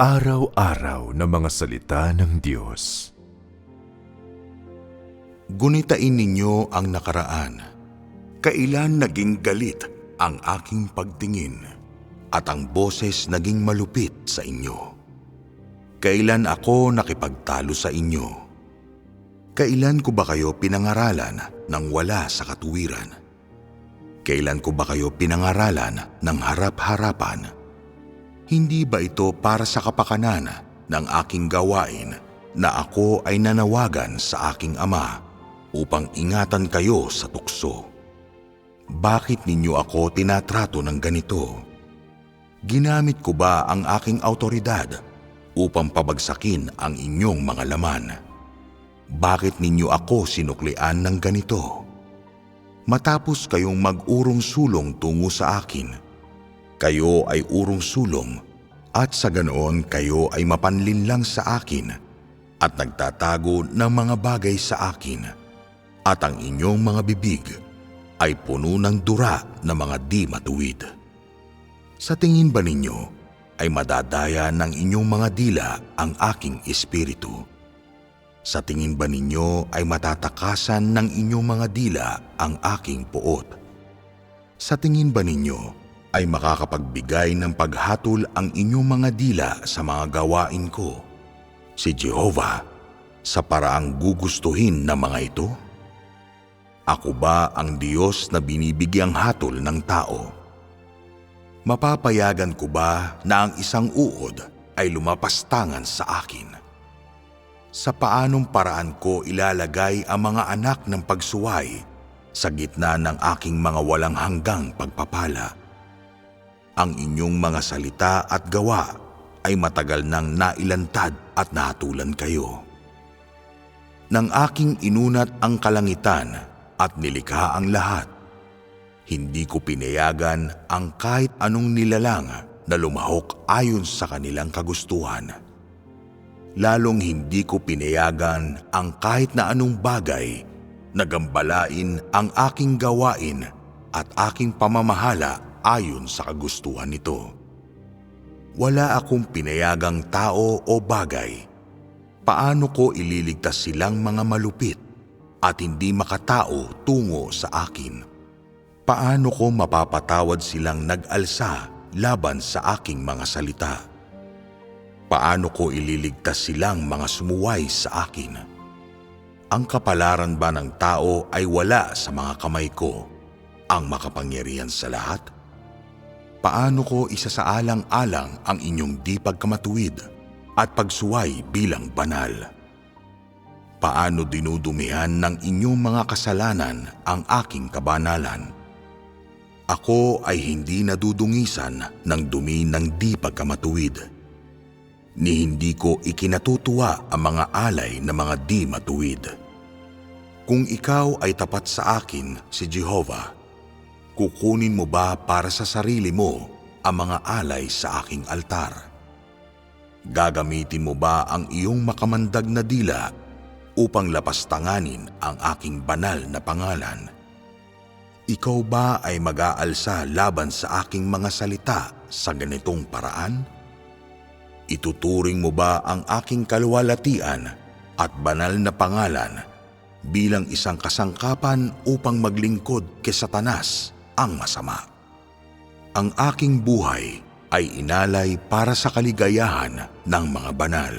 Pang-araw-araw na mga salita ng Diyos. Gunitain ninyo ang nakaraan. Kailan naging galit ang aking pagtingin at ang boses naging malupit sa inyo? Kailan ako nakipagtalo sa inyo? Kailan ko ba kayo pinangaralan ng wala sa katuwiran? Kailan ko ba kayo pinangaralan ng harap-harapan? Hindi ba ito para sa kapakanan ng aking gawain na ako ay nanawagan sa aking ama upang ingatan kayo sa tukso? Bakit ninyo ako tinatrato ng ganito? Ginamit ko ba ang aking autoridad upang pabagsakin ang inyong mga laman? Bakit ninyo ako sinuklian ng ganito? Matapos kayong mag-urong sulong tungo sa akin, kayo ay urong sulong at sa ganoon kayo ay mapanlinlang sa akin at nagtatago ng mga bagay sa akin at ang inyong mga bibig ay puno ng dura na mga di matuwid. Sa tingin ba ninyo ay madadaya ng inyong mga dila ang aking espiritu? Sa tingin ba ninyo ay matatakasan ng inyong mga dila ang aking puot? Sa tingin ba ninyo ay makakapagbigay ng paghatol ang inyong mga dila sa mga gawain ko? Si Jehovah sa paraang gugustuhin ng mga ito? Ako ba ang Diyos na binibigyang hatol ng tao? Mapapayagan ko ba na ang isang uod ay lumapastangan sa akin? Sa paanong paraan ko ilalagay ang mga anak ng pagsuway sa gitna ng aking mga walang hanggang pagpapala? Ang inyong mga salita at gawa ay matagal nang nailantad at nahatulan kayo. Nang aking inunat ang kalangitan at nilikha ang lahat, hindi ko pinayagan ang kahit anong nilalang na lumahok ayon sa kanilang kagustuhan. Lalong hindi ko pinayagan ang kahit na anong bagay na gambalain ang aking gawain at aking pamamahala ayon sa kagustuhan nito. Wala akong pinayagang tao o bagay. Paano ko ililigtas silang mga malupit at hindi makatao tungo sa akin? Paano ko mapapatawad silang nag-alsa laban sa aking mga salita? Paano ko ililigtas silang mga sumuway sa akin? Ang kapalaran ba ng tao ay wala sa mga kamay ko, ang makapangyarihan sa lahat? Paano ko isasaalang-alang ang inyong di pagkamatuwid at pagsuway bilang banal? Paano dinudumihan ng inyong mga kasalanan ang aking kabanalan? Ako ay hindi nadudungisan ng dumi ng di pagkamatuwid. Ni hindi ko ikinatutuwa ang mga alay na mga di matuwid. Kung ikaw ay tapat sa akin, si Jehovah, kukunin mo ba para sa sarili mo ang mga alay sa aking altar? Gagamitin mo ba ang iyong makamandag na dila upang lapastanganin ang aking banal na pangalan? Ikaw ba ay mag-aalsa laban sa aking mga salita sa ganitong paraan? Ituturing mo ba ang aking kaluwalatian at banal na pangalan bilang isang kasangkapan upang maglingkod kay Satanas ang masama? Ang aking buhay ay inalay para sa kaligayahan ng mga banal.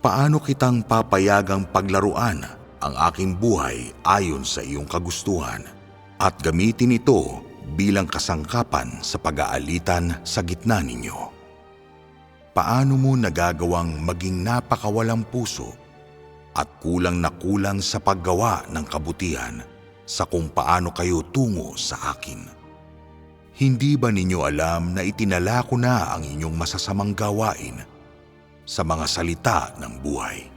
Paano kitang papayagang paglaruan ang aking buhay ayon sa iyong kagustuhan at gamitin ito bilang kasangkapan sa pag-aalitan sa gitna ninyo? Paano mo nagagawang maging napakawalang puso at kulang na kulang sa paggawa ng kabutihan sa kung paano kayo tungo sa akin? Hindi ba ninyo alam na itinala ko na ang inyong masasamang gawain sa mga salita ng buhay?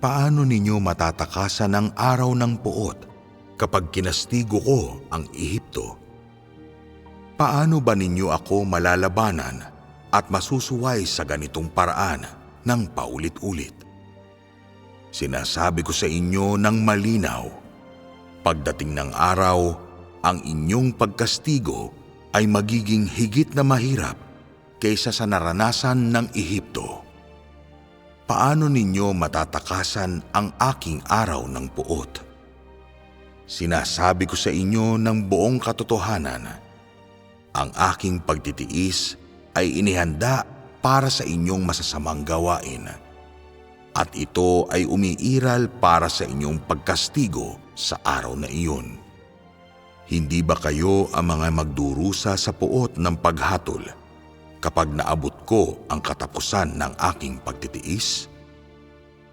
Paano ninyo matatakasan ang araw ng puot kapag kinastigo ko ang Ehipto? Paano ba ninyo ako malalabanan at masusuway sa ganitong paraan ng paulit-ulit? Sinasabi ko sa inyo ng malinaw, pagdating ng araw, ang inyong pagkastigo ay magiging higit na mahirap kaysa sa naranasan ng Ehipto. Paano ninyo matatakasan ang aking araw ng puot? Sinasabi ko sa inyo ng buong katotohanan, ang aking pagtitiis ay inihanda para sa inyong masasamang gawain. At ito ay umiiral para sa inyong pagkastigo sa araw na iyon. Hindi ba kayo ang mga magdurusa sa puot ng paghatol kapag naabot ko ang katapusan ng aking pagtitiis?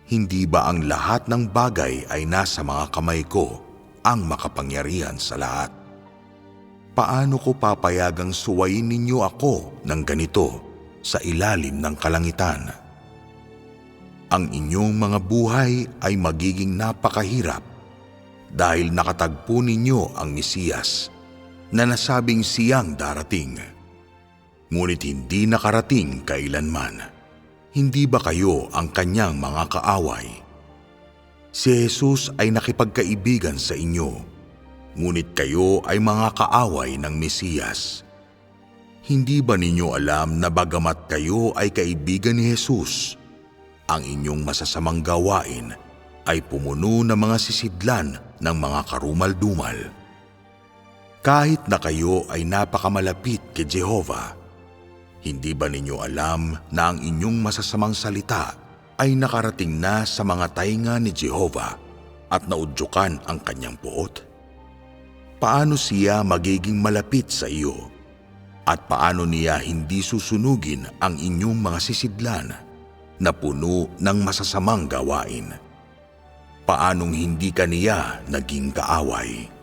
Hindi ba ang lahat ng bagay ay nasa mga kamay ko ang makapangyarihan sa lahat? Paano ko papayagang suwayin ninyo ako ng ganito sa ilalim ng kalangitan? Ang inyong mga buhay ay magiging napakahirap dahil nakatagpo ninyo ang Mesiyas na nasabing siyang darating. Ngunit hindi nakarating kailanman. Hindi ba kayo ang kanyang mga kaaway? Si Jesus ay nakipagkaibigan sa inyo, ngunit kayo ay mga kaaway ng Mesiyas. Hindi ba ninyo alam na bagamat kayo ay kaibigan ni Jesus, ang inyong masasamang gawain ay pumuno ng mga sisidlan ng mga karumal-dumal? Kahit na kayo ay napakamalapit kay Jehovah, hindi ba ninyo alam na ang inyong masasamang salita ay nakarating na sa mga tainga ni Jehovah at naudyukan ang kanyang puot? Paano siya magiging malapit sa iyo? At paano niya hindi susunugin ang inyong mga sisidlan na puno ng masasamang gawain? Paanong hindi ka niya naging kaaway?